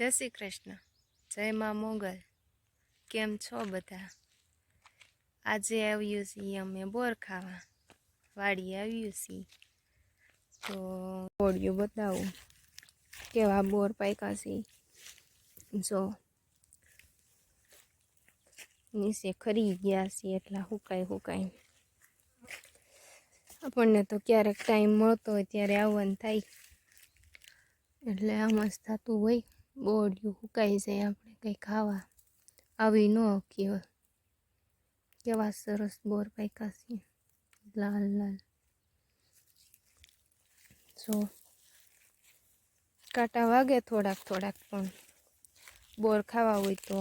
જય શ્રી કૃષ્ણ. જય મા મોગલ. કેમ છો બધા? આજે આવ્યું છીએ અમે બોર ખાવા. વાડીએ આવ્યું છીએ. તો બોડિયું બતાવું. કેવા બોર પાક્યા છે? જો. નીચે ખરી ગયા છે એટલા હુકાય હુકાય આપણને તો ક્યારેક ટાઈમ મળતો હોય ત્યારે આવવાનું થાય. એટલે આમ જ થતું હોય. બોડિયું સુકાઈ જાય આપણે કંઈ ખાવા? આવી ન કહેવાય કેવા સરસ બોર પાક્યા છે. લાલ લાલ. જો, કાંટા વાગે થોડાક થોડાક, પણ બોર ખાવા હોય તો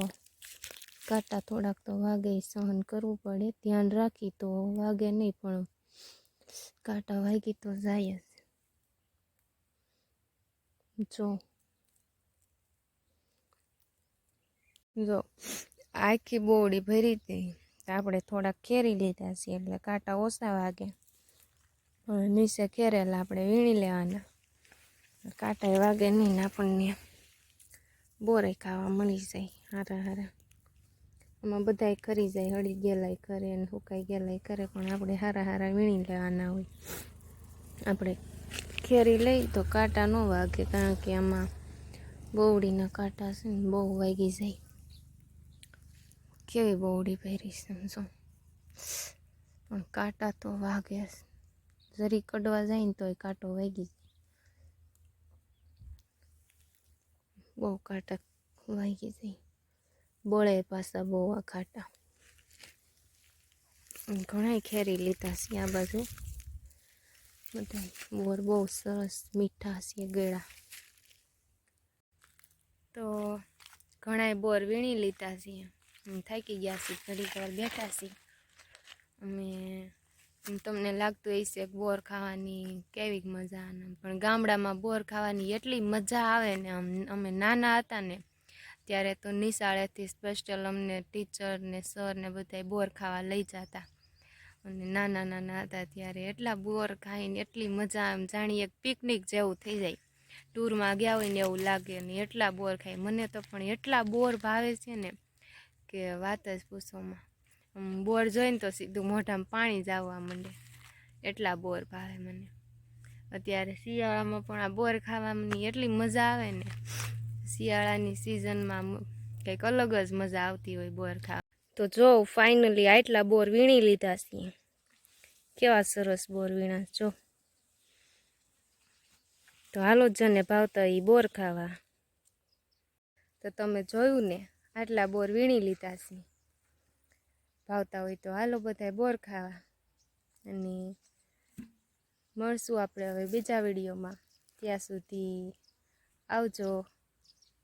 કાંટા થોડાક તો વાગે, સહન કરવું પડે. ધ્યાન રાખી તો વાગે નહીં, પણ કાંટા વાગી તો જાય જ. જો જો, આખી બોડી ભરી હતી. તો આપણે થોડાક ખેરી લીધા છીએ, એટલે કાંટા ઓછા વાગે. નીચે ખેરેલા આપણે વીણી લેવાના. કાંટા વાગે નહીં ને આપણને બોરે ખાવા મળી જાય, હારા હારા. આમાં બધાય ખરી જાય, હળી ગેલાય કરે ને સુકાઈ ગેલાય કરે, પણ આપણે હારા હારા વીણી લેવાના હોય. આપણે ખેરી લઈ તો કાંટા ન વાગે, કારણ કે આમાં બોવડીના કાંટા છે ને બહુ વાગી જાય. કેવી બોવડી પહેરી સમજો પણ કાંટા તો વાગે જરી કડવા જાય ને તોય કાંટો વાગી બહુ કાંટા વાગી જાય. બોળે પાછા બહુ આ કાંટા. ઘણાય ખેરી લીધા છે આ બાજુ. બધા બોર બહુ સરસ મીઠા છે ગળા. તો ઘણાય બોર વીણી લીધા છે થાકી ગયા છીએ ઘડીક વાર બેઠા છીએ અમે તમને લાગતું હશે કે બોર ખાવાની કેવી મજા પણ ગામડામાં બોર ખાવાની એટલી મજા આવે ને અમે નાના હતા ને, ત્યારે તો નિશાળેથી સ્પેશિયલ અમને ટીચર ને સર ને બધા બોર ખાવા લઈ જતા. અને નાના નાના હતા ત્યારે એટલા બોર ખાઈને એટલી મજા આમ જાણીએ પિકનિક જેવું થઈ જાય. ટૂરમાં ગયા હોય ને એવું લાગે ને એટલા બોર ખાય. મને તો પણ એટલા બોર ભાવે છે ને કે વાત જ પૂછવામાં. આમ બોર જોઈને તો સીધું મોઢામાં પાણી જ આવવા માંડે. એટલા બોર ભાવે મને. અત્યારે શિયાળામાં પણ આ બોર ખાવાની એટલી મજા આવે ને. શિયાળાની સિઝનમાં કંઈક અલગ જ મજા આવતી હોય બોર ખાવા. તો જો ફાઇનલી આટલા બોર વીણી લીધા છીએ. કેવા સરસ બોર વીણા, જો. તો હાલો જને ભાવતા એ બોર ખાવા. તો તમે જોયું ને આટલા બોર વીણી લીધા છે. ભાવતા હોય તો હાલો બધાય બોર ખાવા. અને મળશું આપણે હવે બીજા વિડીયોમાં. ત્યાં સુધી આવજો.